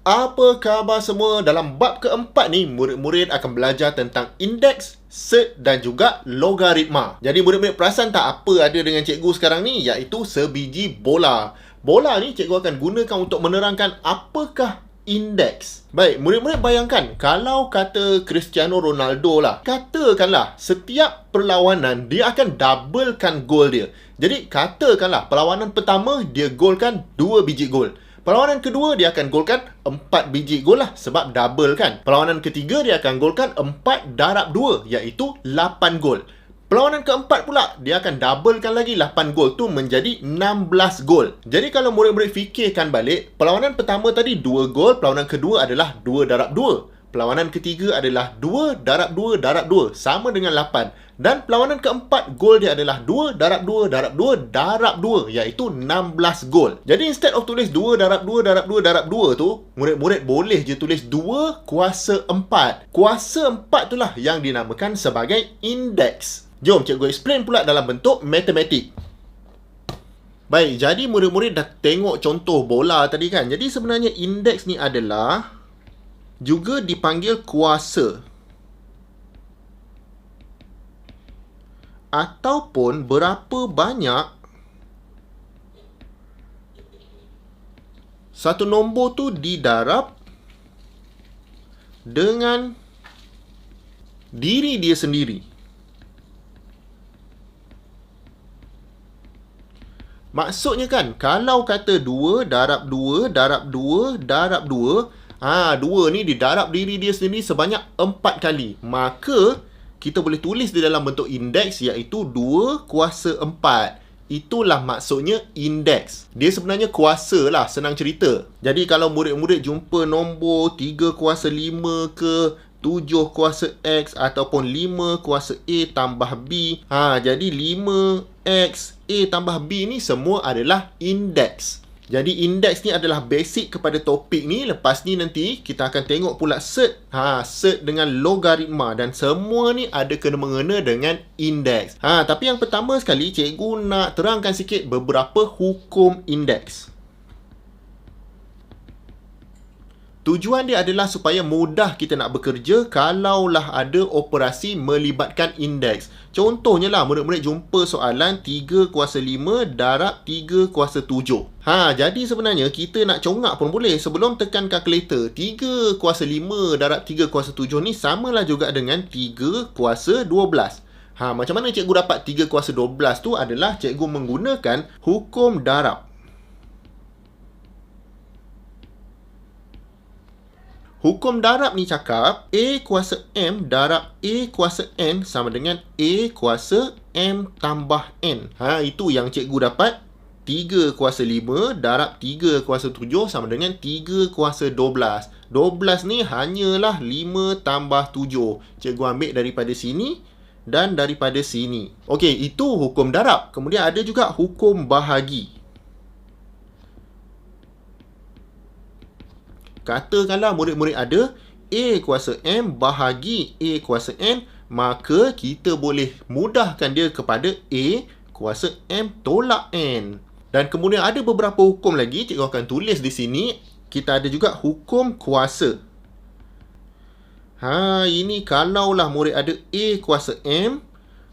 Apa khabar semua? Dalam bab keempat ni, murid-murid akan belajar tentang indeks, set dan juga logaritma. Jadi murid-murid perasan tak apa ada dengan cikgu sekarang ni? Iaitu sebiji bola. Bola ni cikgu akan gunakan untuk menerangkan apakah indeks. Baik, murid-murid bayangkan kalau kata Cristiano Ronaldo lah. Katakanlah setiap perlawanan dia akan doublekan gol dia. Jadi katakanlah perlawanan pertama dia golkan 2 biji gol. Perlawanan kedua dia akan golkan 4 biji gol lah sebab double kan. Perlawanan ketiga dia akan golkan 4 darab 2 iaitu 8 gol. Perlawanan keempat pula dia akan doublekan lagi 8 gol tu menjadi 16 gol. Jadi kalau murid-murid fikirkan balik, perlawanan pertama tadi 2 gol, perlawanan kedua adalah 2 darab 2. Perlawanan ketiga adalah 2 darab 2 darab 2 sama dengan 8. Dan perlawanan keempat gol dia adalah 2 darab 2 darab 2 darab 2 iaitu 16 gol. Jadi instead of tulis 2 darab 2 darab 2 darab 2 tu, murid-murid boleh je tulis 2 kuasa 4. Kuasa 4 itulah yang dinamakan sebagai indeks. Jom cikgu explain pula dalam bentuk matematik. Baik, jadi murid-murid dah tengok contoh bola tadi kan. Jadi sebenarnya indeks ni adalah juga dipanggil kuasa ataupun berapa banyak satu nombor tu didarab dengan diri dia sendiri. Maksudnya kan, kalau kata 2 darab 2 darab 2 darab 2, Ha, dua ni didarab diri dia sendiri sebanyak empat kali. Maka, kita boleh tulis di dalam bentuk indeks iaitu dua kuasa empat. Itulah maksudnya indeks. Dia sebenarnya kuasa lah, senang cerita. Jadi kalau murid-murid jumpa nombor tiga kuasa lima ke, tujuh kuasa X ataupun lima kuasa A tambah B. Ha, jadi lima X A tambah B ni semua adalah indeks. Jadi indeks ni adalah basic kepada topik ni. Lepas ni nanti kita akan tengok pula set. Ha, set dengan logaritma dan semua ni ada kena mengena dengan indeks. Ha, tapi yang pertama sekali cikgu nak terangkan sikit beberapa hukum indeks. Tujuan dia adalah supaya mudah kita nak bekerja kalaulah ada operasi melibatkan indeks. Contohnya lah, murid-murid jumpa soalan 3 kuasa 5 darab 3 kuasa 7. Ha, jadi sebenarnya kita nak congak pun boleh sebelum tekan kalkulator. 3 kuasa 5 darab 3 kuasa 7 ni samalah juga dengan 3 kuasa 12. Ha, macam mana cikgu dapat 3 kuasa 12 tu adalah cikgu menggunakan hukum darab. Hukum darab ni cakap A kuasa M darab A kuasa N sama dengan A kuasa M tambah N. Ha, itu yang cikgu dapat. 3 kuasa 5 darab 3 kuasa 7 sama dengan 3 kuasa 12. 12 ni hanyalah 5 tambah 7. Cikgu ambil daripada sini dan daripada sini. Okey, itu hukum darab. Kemudian ada juga hukum bahagi. Katakanlah murid-murid ada A kuasa M bahagi A kuasa N Maka kita boleh mudahkan dia kepada A kuasa M tolak N. Dan kemudian ada beberapa hukum lagi Cikgu akan tulis di sini. Kita ada juga hukum kuasa. Ha, ini kalaulah murid ada A kuasa M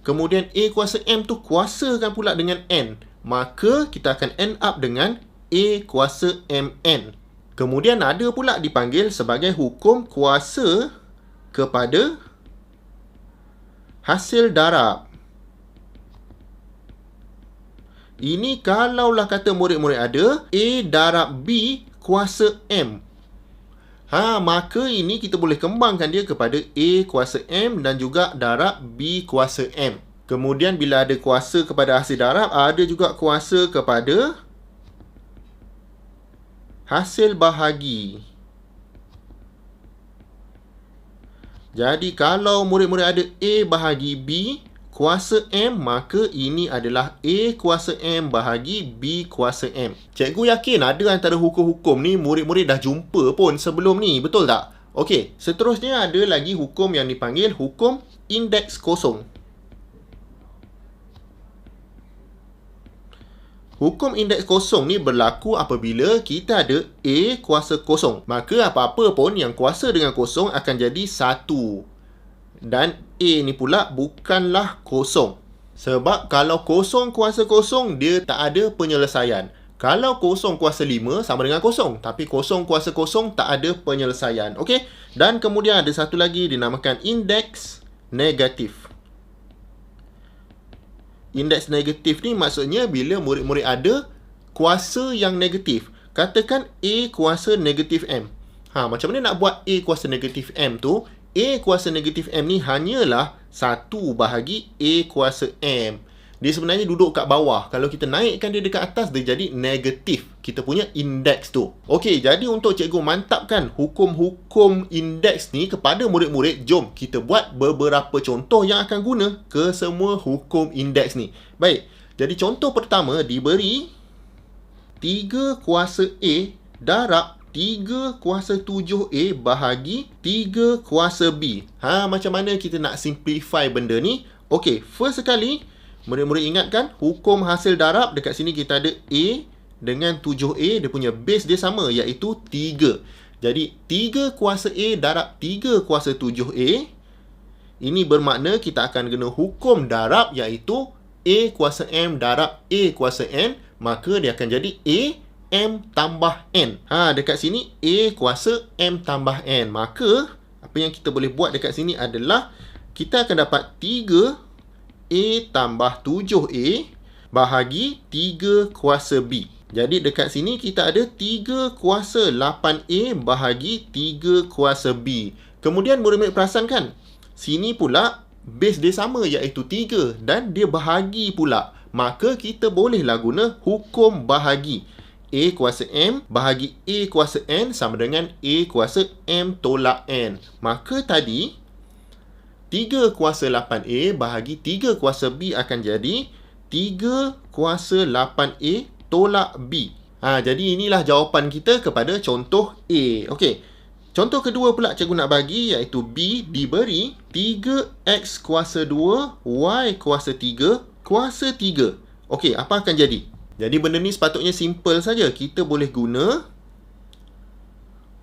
Kemudian A kuasa M tu kuasakan pula dengan N Maka kita akan end up dengan A kuasa MN Kemudian ada pula dipanggil sebagai hukum kuasa kepada hasil darab. Ini kalaulah kata murid-murid ada A darab B kuasa M. Ha, maka ini kita boleh kembangkan dia kepada A kuasa M dan juga darab B kuasa M. Kemudian bila ada kuasa kepada hasil darab, ada juga kuasa kepada hasil bahagi. Jadi kalau murid-murid ada A bahagi B kuasa M, maka ini adalah A kuasa M bahagi B kuasa M. Cikgu yakin ada antara hukum-hukum ni murid-murid dah jumpa pun sebelum ni, betul tak? Okey, seterusnya ada lagi hukum yang dipanggil hukum indeks kosong. Hukum indeks kosong ni berlaku apabila kita ada A kuasa kosong. Maka apa-apa pun yang kuasa dengan kosong akan jadi satu. Dan A ni pula bukanlah kosong. Sebab kalau kosong kuasa kosong, dia tak ada penyelesaian. Kalau kosong kuasa 5 sama dengan kosong. Tapi kosong kuasa kosong tak ada penyelesaian. Okey? Dan kemudian ada satu lagi dinamakan indeks negatif. Indeks negatif ni maksudnya bila murid-murid ada kuasa yang negatif. Katakan A kuasa negatif M. Ha, macam mana nak buat A kuasa negatif M tu? A kuasa negatif M ni hanyalah 1 bahagi A kuasa M. Dia sebenarnya duduk kat bawah. Kalau kita naikkan dia dekat atas, dia jadi negatif. Kita punya indeks tu. Okey, jadi untuk cikgu mantapkan hukum-hukum indeks ni kepada murid-murid, jom kita buat beberapa contoh yang akan guna ke semua hukum indeks ni. Baik, jadi contoh pertama diberi 3 kuasa A darab 3 kuasa 7A bahagi 3 kuasa B. Ha, macam mana kita nak simplify benda ni? Okey, first sekali, Murid-murid ingatkan hukum hasil darab dekat sini kita ada A dengan 7A dia punya base dia sama iaitu 3. Jadi 3 kuasa A darab 3 kuasa 7A ini bermakna kita akan guna hukum darab iaitu A kuasa M darab A kuasa N maka dia akan jadi A M tambah N. Ha dekat sini A kuasa M tambah N. Maka apa yang kita boleh buat dekat sini adalah kita akan dapat 3 A tambah 7A bahagi 3 kuasa B. Jadi dekat sini kita ada 3 kuasa 8A bahagi 3 kuasa B. Kemudian murid-murid perasan kan? Sini pula base dia sama iaitu 3 dan dia bahagi pula. Maka kita bolehlah guna hukum bahagi. A kuasa M bahagi A kuasa N sama dengan A kuasa M tolak N. Maka tadi 3 kuasa 8A bahagi 3 kuasa B akan jadi 3 kuasa 8A tolak B. Ha, jadi inilah jawapan kita kepada contoh A. Okey. Contoh kedua pula cikgu nak bagi iaitu B diberi 3X kuasa 2 Y kuasa 3 kuasa 3. Okey, apa akan jadi? Jadi benda ni sepatutnya simple saja. Kita boleh guna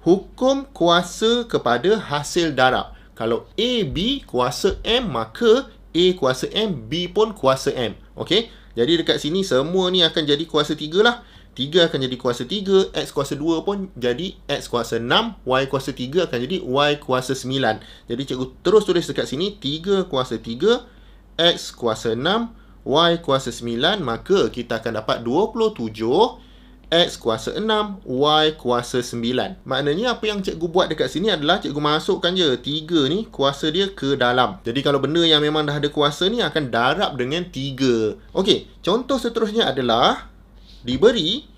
hukum kuasa kepada hasil darab. Kalau A, B kuasa M, maka A kuasa M, B pun kuasa M. Okey? Jadi dekat sini semua ni akan jadi kuasa 3 lah. 3 akan jadi kuasa 3, X kuasa 2 pun jadi X kuasa 6, Y kuasa 3 akan jadi Y kuasa 9. Jadi cikgu terus tulis dekat sini 3 kuasa 3, X kuasa 6, Y kuasa 9, maka kita akan dapat 27 X kuasa 6, Y kuasa 9. Maknanya apa yang cikgu buat dekat sini adalah cikgu masukkan je 3 ni kuasa dia ke dalam. Jadi kalau benda yang memang dah ada kuasa ni akan darab dengan 3. Okey, contoh seterusnya adalah diberi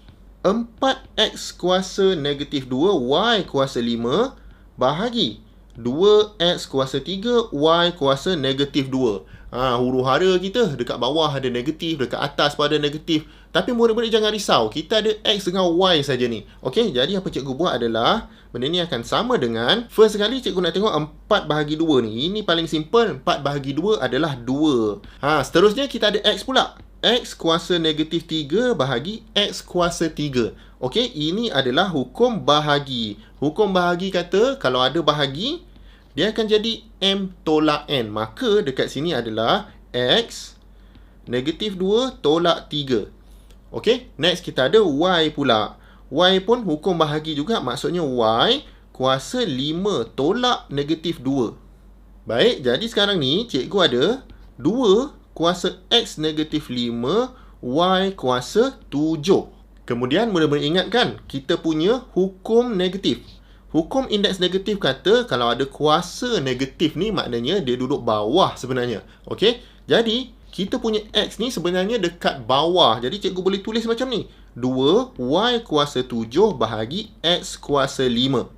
4X kuasa negatif 2, Y kuasa 5 bahagi 2X kuasa 3, Y kuasa negatif 2. Ha, huru hara kita dekat bawah ada negatif, dekat atas pun ada negatif. Tapi murid-murid jangan risau. Kita ada X dengan Y saja ni. Okey, jadi apa cikgu buat adalah benda ni akan sama dengan first sekali cikgu nak tengok 4 bahagi 2 ni. Ini paling simple. 4 bahagi 2 adalah 2. Ha, seterusnya kita ada X pula. X kuasa negatif 3 bahagi X kuasa 3. Okey, ini adalah hukum bahagi. Hukum bahagi kata kalau ada bahagi, dia akan jadi M tolak N. Maka dekat sini adalah X negatif 2 tolak 3. Okey, next kita ada Y pula. Y pun hukum bahagi juga. Maksudnya Y kuasa 5 tolak negatif 2. Baik, jadi sekarang ni cikgu ada 2 kuasa X negatif 5 Y kuasa 7. Kemudian mula-mula ingatkan kita punya hukum negatif. Hukum indeks negatif kata kalau ada kuasa negatif ni maknanya dia duduk bawah sebenarnya. Okey? Jadi, kita punya X ni sebenarnya dekat bawah. Jadi, cikgu boleh tulis macam ni. 2 Y kuasa 7 bahagi X kuasa 5.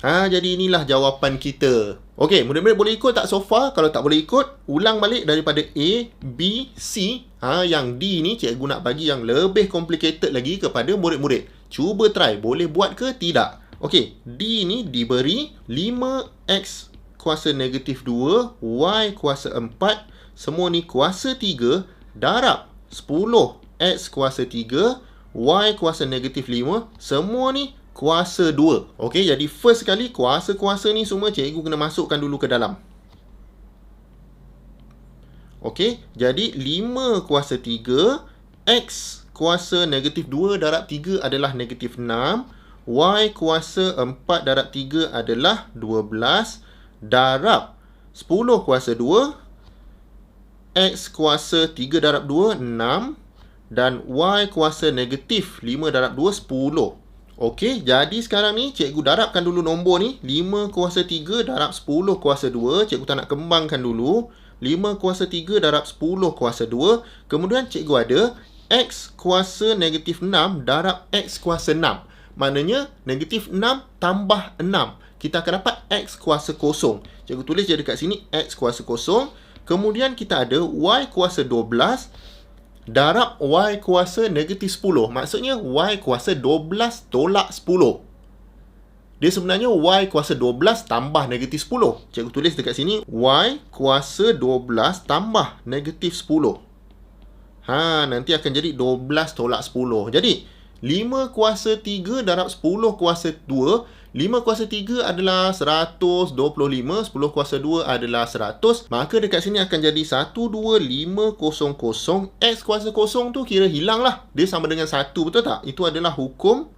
Ha, jadi inilah jawapan kita. Okey, murid-murid boleh ikut tak so far? Kalau tak boleh ikut, ulang balik daripada A, B, C. Ha, yang D ni cikgu nak bagi yang lebih complicated lagi kepada murid-murid. Cuba try. Boleh buat ke tidak? Okey, D ni diberi 5X kuasa negatif 2, Y kuasa 4, semua ni kuasa 3, darab 10 X kuasa 3, Y kuasa negatif 5. Semua ni kuasa 2. Okey, jadi first sekali kuasa-kuasa ni semua cikgu kena masukkan dulu ke dalam. Okey, jadi 5 kuasa 3, X kuasa negatif 2 darab 3 adalah negatif 6. Y kuasa 4 darab 3 adalah 12 darab 10 kuasa 2 X kuasa 3 darab 2 6 dan Y kuasa negatif 5 darab 2 10 Okey, jadi sekarang ni cikgu darabkan dulu nombor ni. 5 kuasa 3 darab 10 kuasa 2 Cikgu tak nak kembangkan dulu. 5 kuasa 3 darab 10 kuasa 2 Kemudian cikgu ada X kuasa negatif 6 darab X kuasa 6 Maknanya negatif 6 tambah 6 Kita akan dapat X kuasa kosong. Cikgu tulis je dekat sini X kuasa kosong Kemudian kita ada Y kuasa 12 darab Y kuasa negatif 10. Maksudnya Y kuasa 12 tolak 10. Dia sebenarnya Y kuasa 12 tambah negatif 10. Cikgu tulis dekat sini Y kuasa 12 tambah negatif 10. Ha, nanti akan jadi 12 tolak 10. Jadi, 5 kuasa 3 darab 10 kuasa 2 5 kuasa 3 adalah 125, 10 kuasa 2 adalah 100. Maka dekat sini akan jadi 12500. X kuasa kosong tu kira hilang lah. Dia sama dengan 1, betul tak? Itu adalah hukum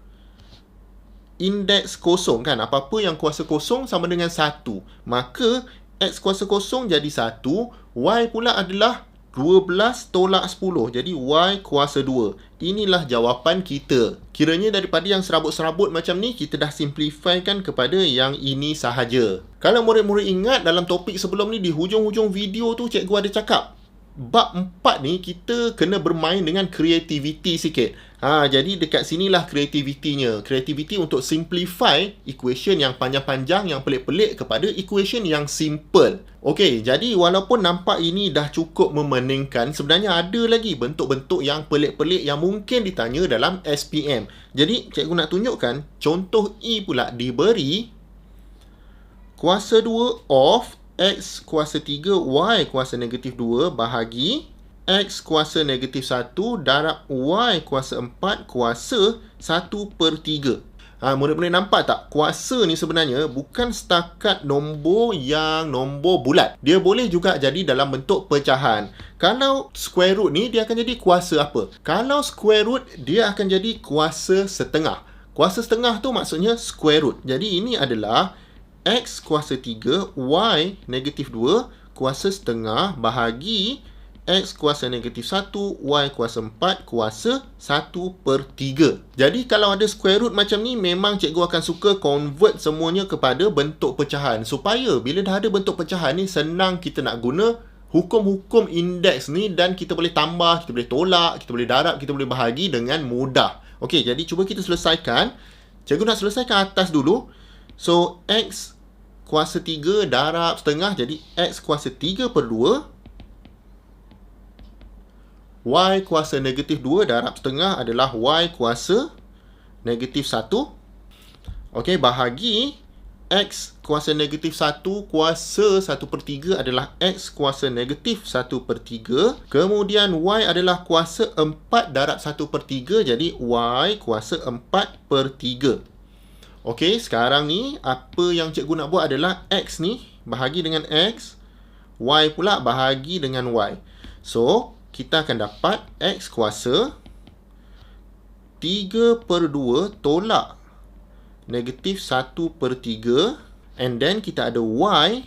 indeks kosong kan. Apa-apa yang kuasa kosong sama dengan 1. Maka X kuasa kosong jadi 1. Y pula adalah 12 tolak 10. Jadi Y kuasa 2. Inilah jawapan kita. Kiranya daripada yang serabut-serabut macam ni, kita dah simplifikan kepada yang ini sahaja. Kalau murid-murid ingat dalam topik sebelum ni, di hujung-hujung video tu cikgu ada cakap bab empat ni kita kena bermain dengan creativity sikit. Ha, jadi dekat sinilah creativity-nya. Creativity untuk simplify equation yang panjang-panjang, yang pelik-pelik kepada equation yang simple. Okey, jadi walaupun nampak ini dah cukup memeningkan, sebenarnya ada lagi bentuk-bentuk yang pelik-pelik yang mungkin ditanya dalam SPM. Jadi, cikgu nak tunjukkan contoh E pula diberi kuasa 2 of X kuasa 3 Y kuasa negatif 2 bahagi X kuasa negatif 1 darab Y kuasa 4 kuasa 1 per 3. Ha, murid-murid nampak tak? Kuasa ni sebenarnya bukan setakat nombor yang nombor bulat. Dia boleh juga jadi dalam bentuk pecahan. Kalau square root ni, dia akan jadi kuasa apa? Kalau square root, dia akan jadi kuasa setengah. Kuasa setengah tu maksudnya square root. Jadi ini adalah X kuasa 3, Y negatif 2, kuasa setengah bahagi X kuasa negatif 1, Y kuasa 4, kuasa 1 per 3. Jadi kalau ada square root macam ni, memang cikgu akan suka convert semuanya kepada bentuk pecahan. Supaya bila dah ada bentuk pecahan ni, senang kita nak guna hukum-hukum indeks ni dan kita boleh tambah, kita boleh tolak, kita boleh darab, kita boleh bahagi dengan mudah. Okey, jadi cuba kita selesaikan. Cikgu nak selesaikan atas dulu. So, X kuasa 3 darab setengah jadi X kuasa 3 per 2 Y kuasa negatif 2 darab setengah adalah Y kuasa negatif 1 Okey, bahagi X kuasa negatif 1 kuasa 1 per 3 adalah X kuasa negatif 1 per 3 Kemudian Y adalah kuasa 4 darab 1 per 3 Jadi Y kuasa 4 per 3 Okey, sekarang ni apa yang cikgu nak buat adalah X ni bahagi dengan X, Y pula bahagi dengan Y. So, kita akan dapat X kuasa 3 per 2 tolak negatif 1 per 3 and then kita ada Y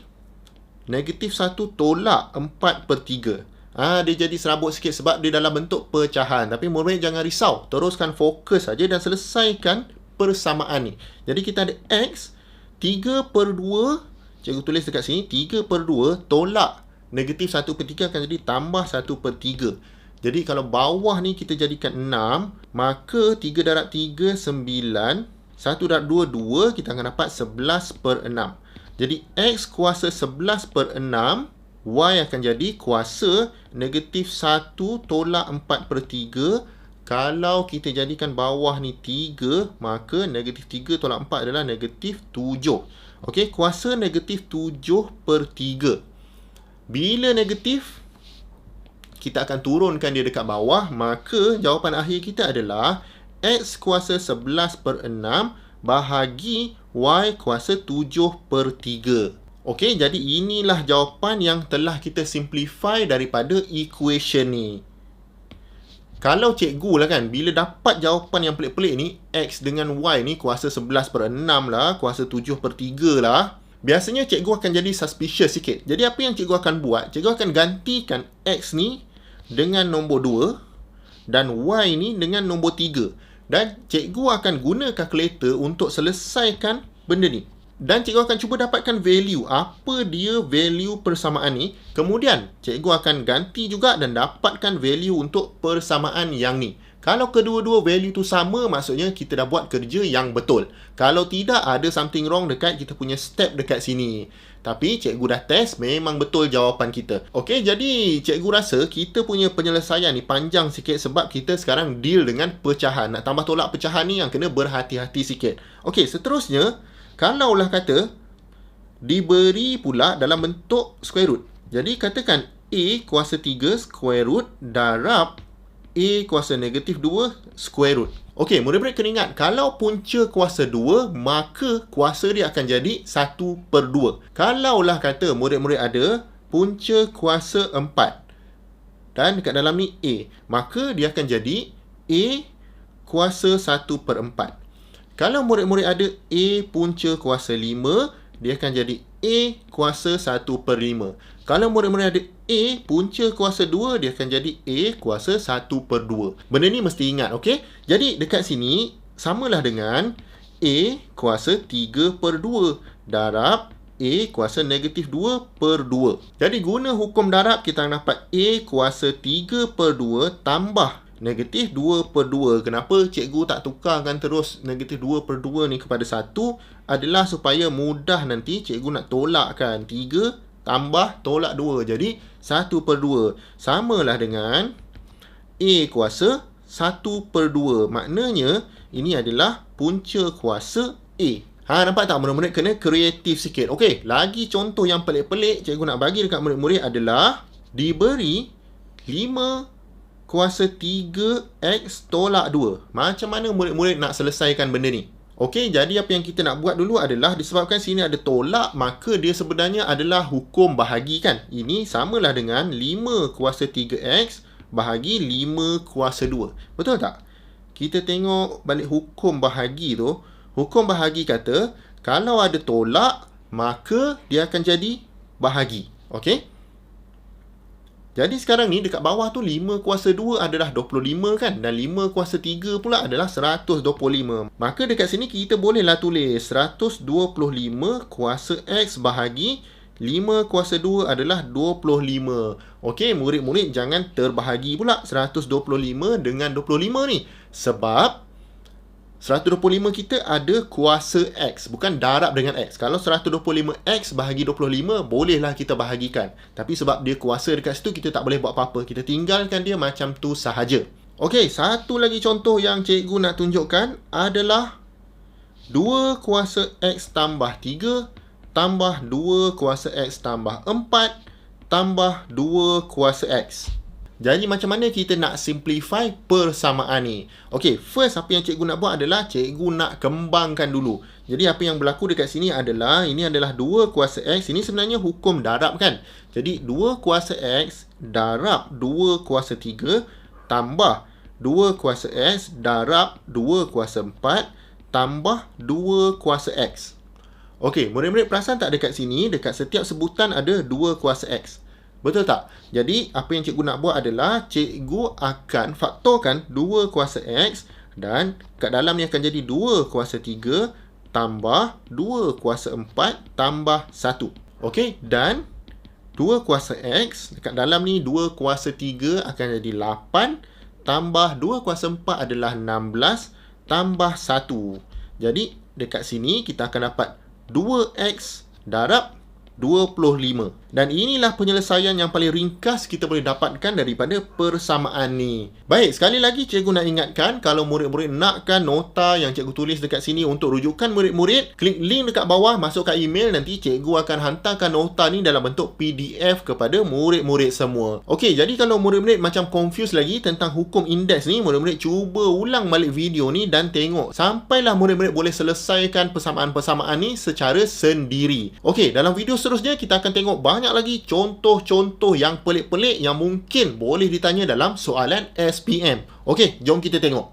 negatif 1 tolak 4 per 3. Ah, ha, dia jadi serabut sikit sebab dia dalam bentuk pecahan. Tapi murid jangan risau. Teruskan fokus saja dan selesaikan persamaan ni. Jadi kita ada X 3 per 2 Cikgu tulis dekat sini 3 per 2 tolak negatif 1 per 3 akan jadi tambah 1 per 3 Jadi kalau bawah ni kita jadikan 6 Maka 3 darab 3 9 1 darab 2 2 Kita akan dapat 11 per 6 Jadi X kuasa 11 per 6 Y akan jadi kuasa negatif 1 tolak 4 per 3 kalau kita jadikan bawah ni 3, maka negatif 3 tolak 4 adalah negatif 7. Okey, kuasa negatif 7 per 3. Bila negatif, kita akan turunkan dia dekat bawah, maka jawapan akhir kita adalah X kuasa 11 per 6 bahagi Y kuasa 7 per 3. Okey, jadi inilah jawapan yang telah kita simplify daripada equation ni. Kalau cikgu lah kan, bila dapat jawapan yang pelik-pelik ni, X dengan Y ni kuasa 11 per 6 lah, kuasa 7 per 3 lah. Biasanya cikgu akan jadi suspicious sikit. Jadi apa yang cikgu akan buat? Cikgu akan gantikan X ni dengan nombor 2 dan Y ni dengan nombor 3. Dan cikgu akan guna kalkulator untuk selesaikan benda ni dan cikgu akan cuba dapatkan value. Apa dia value persamaan ni? Kemudian cikgu akan ganti juga dan dapatkan value untuk persamaan yang ni. Kalau kedua-dua value tu sama maksudnya kita dah buat kerja yang betul. Kalau tidak ada something wrong dekat kita punya step dekat sini. Tapi cikgu dah test memang betul jawapan kita. Okey, jadi cikgu rasa kita punya penyelesaian ni panjang sikit sebab kita sekarang deal dengan pecahan. Nak tambah tolak pecahan ni yang kena berhati-hati sikit. Okey, seterusnya Kalaulah kata diberi pula dalam bentuk square root. Jadi katakan A kuasa 3 square root darab A kuasa negatif 2 square root. Okey, murid-murid kena ingat, kalau punca kuasa 2, maka kuasa dia akan jadi 1 per 2. Kalaulah kata murid-murid ada punca kuasa 4 dan dekat dalam ni A, maka dia akan jadi A kuasa 1 per 4. Kalau murid-murid ada A punca kuasa 5, dia akan jadi A kuasa 1 per 5. Kalau murid-murid ada A punca kuasa 2, dia akan jadi A kuasa 1 per 2. Benda ni mesti ingat, okey? Jadi dekat sini, samalah dengan A kuasa 3 per 2 darab A kuasa negatif 2 per 2. Jadi guna hukum darab, kita akan dapat A kuasa 3 per 2 tambah negatif 2 per 2. Kenapa cikgu tak tukarkan terus negatif 2 per 2 ni kepada 1 adalah supaya mudah nanti cikgu nak tolakkan 3 tambah tolak 2. Jadi 1 per 2 samalah dengan A kuasa 1 per 2. Maknanya ini adalah punca kuasa A. Ha, nampak tak murid-murid kena kreatif sikit. Okey, lagi contoh yang pelik-pelik cikgu nak bagi dekat murid-murid adalah diberi 5 kuasa 3x tolak 2. Macam mana murid-murid nak selesaikan benda ni? Okey, jadi apa yang kita nak buat dulu adalah disebabkan sini ada tolak, maka dia sebenarnya adalah hukum bahagi kan? Ini samalah dengan 5 kuasa 3x bahagi 5 kuasa 2. Betul tak? Kita tengok balik hukum bahagi tu. Hukum bahagi kata, kalau ada tolak, maka dia akan jadi bahagi. Okey? Jadi sekarang ni dekat bawah tu 5 kuasa 2 adalah 25 kan dan 5 kuasa 3 pula adalah 125. Maka dekat sini kita bolehlah tulis 125 kuasa X bahagi 5 kuasa 2 adalah 25. Okey, murid-murid jangan terbahagi pula 125 dengan 25 ni. Sebab 125 kita ada kuasa X Bukan darab dengan X. Kalau 125X bahagi 25 Bolehlah kita bahagikan. Tapi sebab dia kuasa dekat situ Kita tak boleh buat apa-apa. Kita tinggalkan dia macam tu sahaja. Okey, satu lagi contoh yang cikgu nak tunjukkan Adalah 2 kuasa X tambah 3 Tambah 2 kuasa X tambah 4 Tambah 2 kuasa X jadi macam mana kita nak simplify persamaan ni? Okay, first apa yang cikgu nak buat adalah cikgu nak kembangkan dulu. Jadi apa yang berlaku dekat sini adalah, ini adalah 2 kuasa X. Ini sebenarnya hukum darab kan? Jadi 2 kuasa X darab 2 kuasa 3 tambah 2 kuasa X darab 2 kuasa 4 tambah 2 kuasa X. Okay, murid-murid perasan tak dekat sini? Dekat setiap sebutan ada 2 kuasa X. Betul tak? Jadi, apa yang cikgu nak buat adalah cikgu akan faktorkan 2 kuasa X dan kat dalam ni akan jadi 2 kuasa 3 tambah 2 kuasa 4 tambah 1. Okey, dan 2 kuasa X dekat dalam ni 2 kuasa 3 akan jadi 8 tambah 2 kuasa 4 adalah 16 tambah 1. Jadi, dekat sini kita akan dapat 2X darab 25. Dan inilah penyelesaian yang paling ringkas kita boleh dapatkan daripada persamaan ni. Baik, sekali lagi cikgu nak ingatkan kalau murid-murid nakkan nota yang cikgu tulis dekat sini untuk rujukan murid-murid, klik link dekat bawah, masukkan email nanti cikgu akan hantarkan nota ni dalam bentuk PDF kepada murid-murid semua. Okey, jadi kalau murid-murid macam confused lagi tentang hukum indeks ni, murid-murid cuba ulang balik video ni dan tengok sampailah murid-murid boleh selesaikan persamaan-persamaan ni secara sendiri. Okey, dalam video seterusnya kita akan tengok banyak lagi contoh-contoh yang pelik-pelik yang mungkin boleh ditanya dalam soalan SPM. Okey, jom kita tengok.